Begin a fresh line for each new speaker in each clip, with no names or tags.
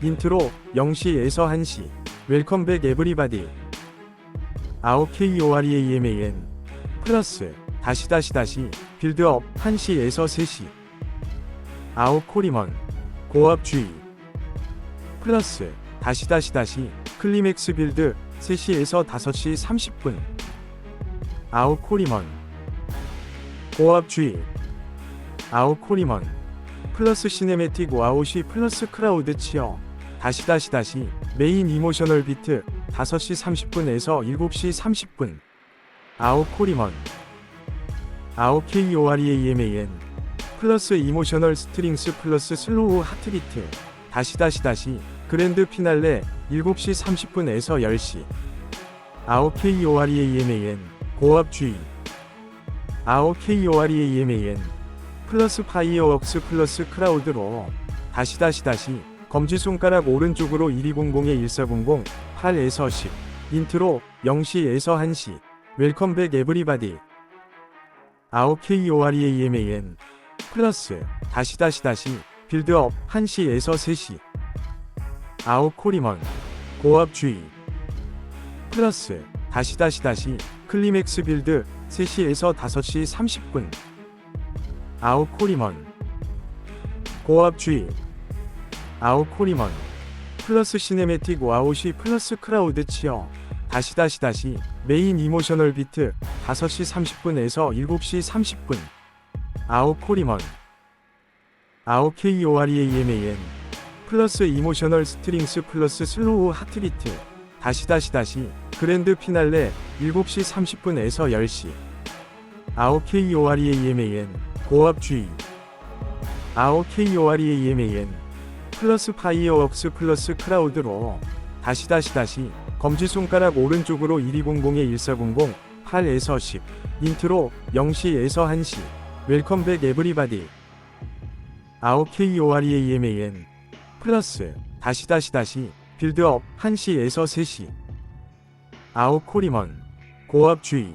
인트로 0시에서 1시. 웰컴백 에브리바디. 아오케이오아리에이엠에엔 플러스 다시 다시 다시 빌드업 1시에서 3시. 아오코리먼 고압 주의 플러스 다시 다시 다시 클리맥스 빌드 3시에서 5시 30분. 아오코리먼 고압 주의 아오코리먼 플러스 시네매틱 와우시 플러스 크라우드 치어 다시 다시 다시 메인 이모셔널 비트 5시 30분에서 7시 30분. 아오코리먼. 아오케이오아리에이엠에엔 플러스 이모셔널 스트링스 플러스 슬로우 하트비트. 다시 다시 다시 그랜드 피날레 7시 30분에서 10시. 아오케이오아리에이엠에엔 고압 주의. 아오케이오아리에이엠에엔 플러스 파이어웍스 플러스 크라우드로 다시 다시 다시 검지손가락 오른쪽으로 1200에 1400 8에서 10 인트로 0시에서 1시. 웰컴백 에브리바디. 아오케이오아리에이엠에엔 플러스 다시 다시 다시 빌드업 1시에서 3시. 아오코리먼 고압 주의 플러스 다시 다시 다시 클리맥스 빌드 3시에서 5시 30분. 아오코리먼 고압 주의 아오코리먼 플러스 시네매틱 와우시 플러스 크라우드 치어 다시 다시 다시 메인 이모셔널 비트 5시 30분에서 7시 30분. 아오코리먼 아오케이오아리에이엠에엔 플러스 이모셔널 스트링스 플러스 슬로우 하트비트 다시 다시 다시 그랜드 피날레 7시 30분에서 10시. 아오케이오아리에이엠에엔 고압 주의 아오케 플러스 파이어웍스 플러스 크라우드로 다시 다시 다시 검지손가락 오른쪽으로 1200에 1400 8에서 10 인트로 0시에서 1시. 웰컴백 에브리바디. 아오케이오아리에이엠에엔 플러스 다시 다시 다시 빌드업 1시에서 3시. 아오코리먼 고압 주의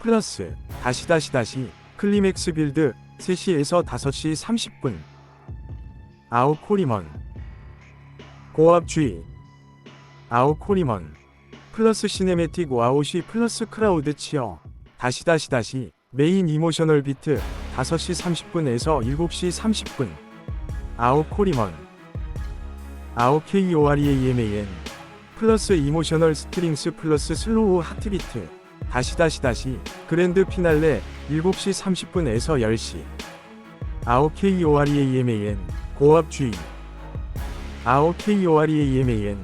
플러스 다시 다시 다시 클리맥스 빌드 3시에서 5시 30분 아오코리먼. 고압 주의 아오코리먼. 플러스 시네매틱 와우시 플러스 크라우드 치어. 다시 다시 다시 메인 이모셔널 비트 5시 30분에서 7시 30분. 아오코리먼. 아오케이오아리에이엠에엔 플러스 이모셔널 스트링스 플러스 슬로우 하트비트. 다시 다시 다시 그랜드 피날레 7시 30분에서 10시. 아오케이오아리에이엠에엔 고압 주의. 아오케이오아리에이엠에엔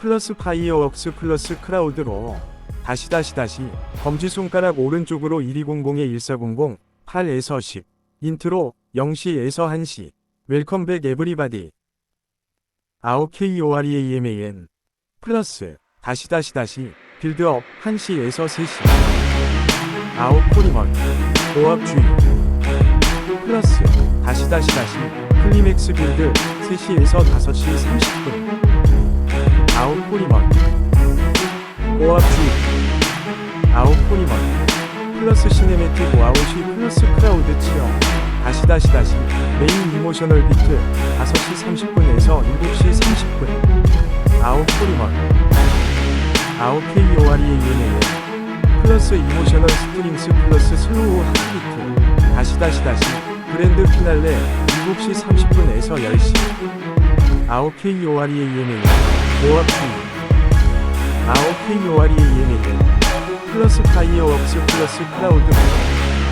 플러스 파이어웍스 플러스 크라우드로 다시 다시 다시 검지손가락 오른쪽으로 1200에 1400 8에서 10 인트로 0시에서 1시. 웰컴백 에브리바디. 아오케이오아리에이엠에엔 플러스 다시 다시 다시 빌드업 1시에서 3시. 아오코리먼 고압 주의. 플러스 다시 다시 다시. 클리맥스 빌드 3시에서 5시 30분. 아웃코리먼 고압 주의 아웃코리먼 플러스 시네매틱 와우시 플러스 크라우드 치어 다시 다시 다시. 메인 이모셔널 비트 5시 30분에서 7시 30분. 아웃코리먼 아웃케이오아리에이엠에엔 플러스 이모셔널 스트링스 플러스 슬로우 하트비트. 다시 다시 다시 브랜드 피날레 7시 30분에서 10시. 아오케이오아리에이엠에엔 고압 주의 아오케이오아리에이엠에엔 플러스 파이어웍스 플러스 크라우드.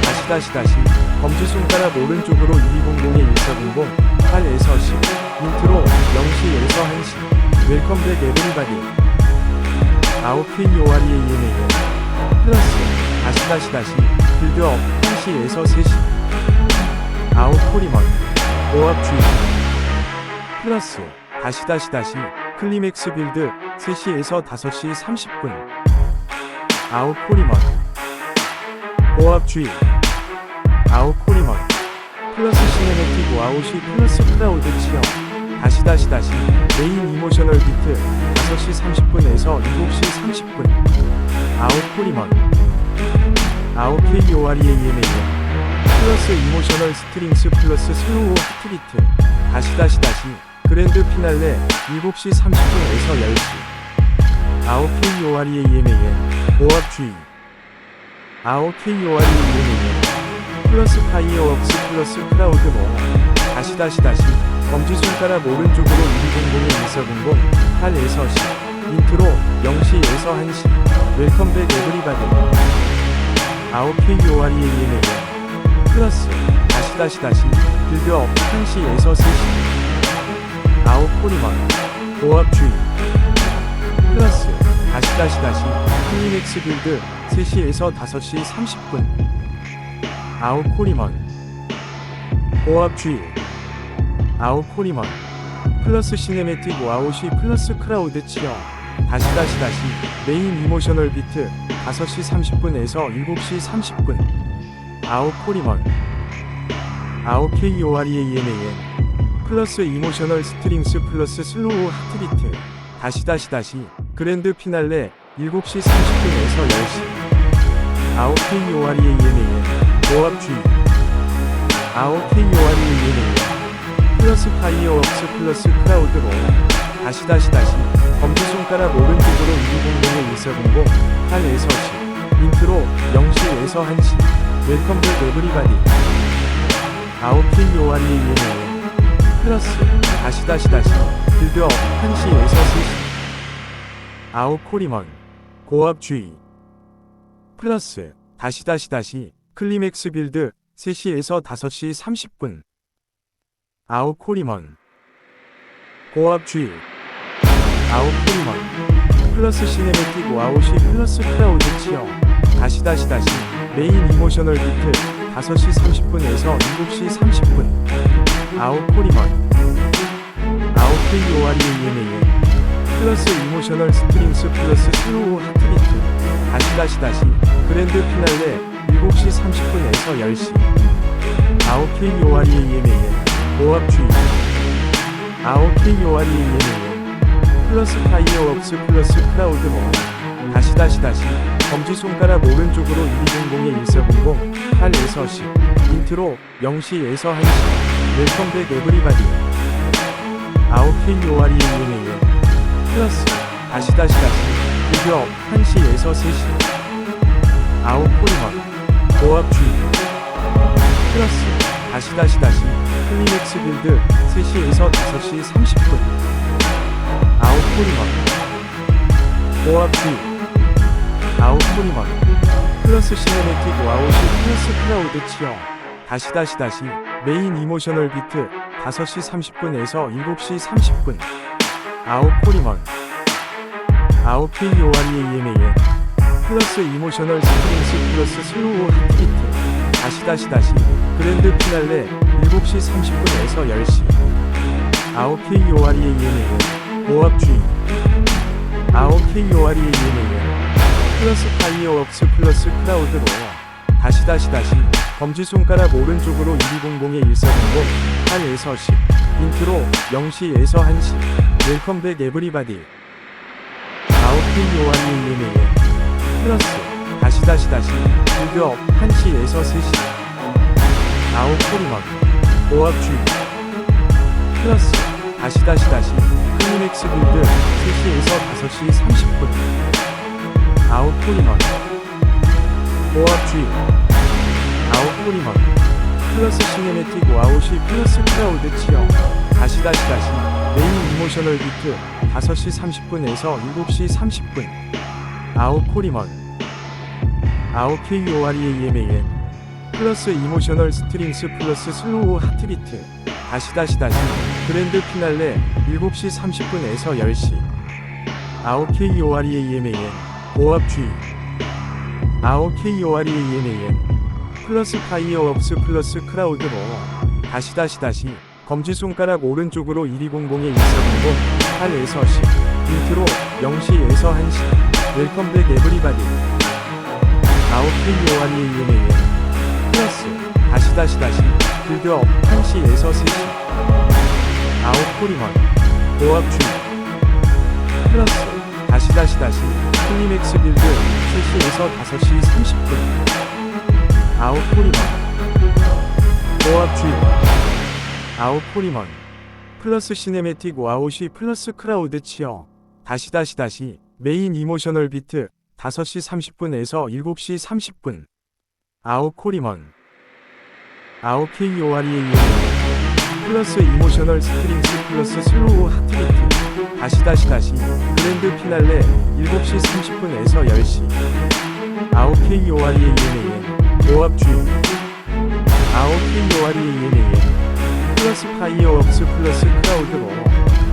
다시 다시 다시. 검지손가락 오른쪽으로 1200에 1400 8에서 10 인트로 0시에서 1시. 웰컴백 에브리바디. 아오케이오아리에이엠에엔 플러스. 다시 다시 다시. 빌드업 1시에서 3시 고압 주의 플러스. 다시 다시 다시. 클리맥스 빌드 3시에서 5시 30분. 아웃코리먼 고압 주의 아웃코리먼 플러스 시네매틱 와우시 플러스 크라우드 치어 다시 다시 다시. 메인 이모셔널 비트 5시 30분에서 7시 30분. 아웃코리먼 아오케 플러스 이모셔널 스트링스 플러스 슬로우 하트비트. 다시 다시 다시. 그랜드 피날레 7시 30분에서 10시. 아오케이 요아리의 EMAN 보합 주의 아오케이 요아리의 EMAN 플러스 파이어웍스 플러스 크라우드 모. 다시 다시 다시. 검지손가락 오른쪽으로 200 1400 8에서 10 인트로 0시에서 1시. 웰컴백 에브리바디. 아오케이 요아리의 EMAN 플러스 다시 다시 다시 빌드업 1시에서 3시. 아웃 포리먼 보합 주의. 플러스 다시 다시 다시 클리맥스 빌드 3시에서 5시 30분. 아웃 포리먼 보합 주의. 아웃 포리먼 플러스 시네매틱 와우시 플러스 크라우드 치어. 다시 다시 다시 메인 이모셔널 비트 5시 30분에서 7시 30분 아웃 포리먼 아웃 KORE의 EMAN 플러스 이모셔널 스트링스 플러스 슬로우 하트비트. 다시 다시 다시 그랜드 피날레 7시 30분에서 10시. 아웃 KORE의 EMAN 보합 주의. 아웃 KORE의 EMAN 플러스 파이어웍스 플러스 크라우드로 다시 다시 다시 검지손가락 오른쪽으로 220에 1400 8에서 10 인트로 0시에서 1시 웰컴 백 에브리바디. 아웃킨 요한이 이메일 플러스 다시 다시 다시. 빌드업 1시에서 3시. 아웃 코리먼 고압 주의. 플러스 다시 다시 다시. 클리맥스 빌드 3시에서 5시 30분. 아웃 코리먼 고압 주의. 아웃 코리먼. 플러스 시네매틱 와우시 플러스 크라우드 치어 다시 다시 다시. 메인 이모셔널 비트 5시 30분에서 7시 30분. 아웃 코리먼 아웃 EMAN 플러스 이모셔널 스트링스 플러스 슬로우 하트비트. 다시 다시 다시. 그랜드 피날레 7시 30분에서 10시. 아웃 KORE의 EMAN 보합 주의. 아웃 EMAN 플러스 파이어웍스 플러스 크라우드 모 다시 다시 다시 검지 손가락 오른쪽으로 220에 1400 8에서 10 인트로 0시에서 1시 웰컴백 에브리바디 아웃킨 요아리 EMAN 플러스 다시 다시 다시 비교업 1시에서 3시. 아웃 포리먼 보합 주의 플러스 다시 다시 다시 클리맥스 빌드 3시에서 5시 30분. 아웃 포리먼 보합 주의 아웃 포리먼 플러스 시네매틱 와우시 플러스 크라우드 치어 다시 다시 다시. 메인 이모셔널 비트 5시 30분에서 7시 30분. 아웃 포리먼 아웃 핀 요아리의 EMAN 플러스 이모셔널 스프링스 플러스 슬로우 하트비트. 다시 다시 다시. 그랜드 피날레 7시 30분에서 10시. 아웃 K 요아리의 EMAN 보합 주의 아웃 K 요아리의 EMAN 플러스 파이어웍스 플러스 크라우드로 다시 다시 다시 검지손가락 오른쪽으로 220에 1400 8에서 10 인트로 0시에서 1시. 웰컴 백 에브리바디. 아웃핀 이메일 플러스 다시 다시 다시 빌드업 1시에서 3시. 아웃 포리먼 보합 주의. 플러스 다시 다시 다시 클리맥스 빌드 3시에서 5시 30분 아웃 포리먼 보합 주의 아웃 포리먼 플러스 시네매틱 와우시 플러스 크라우드 치어 다시 다시 다시 메인 이모셔널 비트 5시 30분에서 7시 30분. 아웃 포리먼 아웃 KORE의 EMAN 플러스 이모셔널 스트링스 플러스 슬로우 하트비트 다시 다시 다시 그랜드 피날레 7시 30분에서 10시. 아웃 KORE 의 EMAN 보합 주의. 아웃 KORE의 EMAN 플러스 파이어웍스 플러스 크라우드로 다시 다시 다시 검지손가락 오른쪽으로 1200에 1400 8에서 10 인트로 0시에서 1시. 웰컴백 에브리바디. EMAN 플러스 다시 다시 다시 빌드업 1시에서 3시. 아웃 포리먼 보합 주의. 플러스 다시 다시 다시 클리맥스 빌드 3시에서 5시 30분. 아웃 포리먼. 보합 주의 아웃 포리먼. 플러스 시네매틱 와우시 플러스 크라우드 치어. 다시 다시 다시 메인 이모셔널 비트 5시 30분에서 7시 30분. 아우 코리먼. 아우 KOREA 플러스 이모셔널 스트링스 플러스 슬로우 하트비트 다시 다시 다시. 그랜드 피날레 7시 30분에서 10시. 아우 KOREA 오합 주의 아오 KOREA 플러스 파이어웍스 플러스 크라우드 워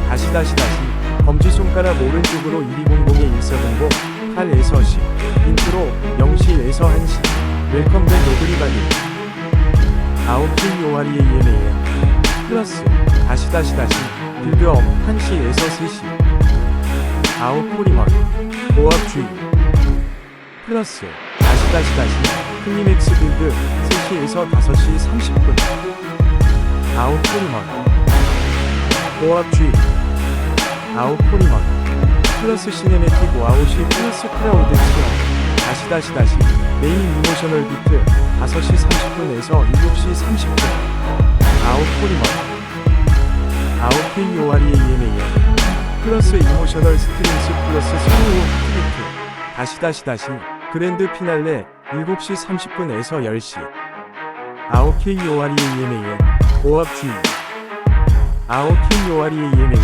다시 다시 다시 검지손가락 오른쪽으로 1200에 1400 8에서 10 인트로 0시에서 1시. 웰컴 된 노브리바디 아웃킨 요아리의 EMA 플러스 다시 다시 다시 빌드업 1시에서 3시. 아웃코리먼 보합 주의. 플러스 다시 다시 다시 클리맥스 빌드 3시에서 5시 30분. 아웃코리먼 보합 주의. 아웃코리먼 플러스 시네매틱 와우시 플러스 크라우드 치어 다시 다시 다시 메인 이모셔널 비트 5시 30분에서 7시 30분. 아웃코리먼 아웃케이 요아리의 EMA 플러스 이모셔널 스트링스 플러스 슬로우 트리트. 다시 다시 다시. 그랜드 피날레 7시 30분에서 10시. 아오케이 요아리의 EMA 오합 주의. 아오케이 요아리의 EMA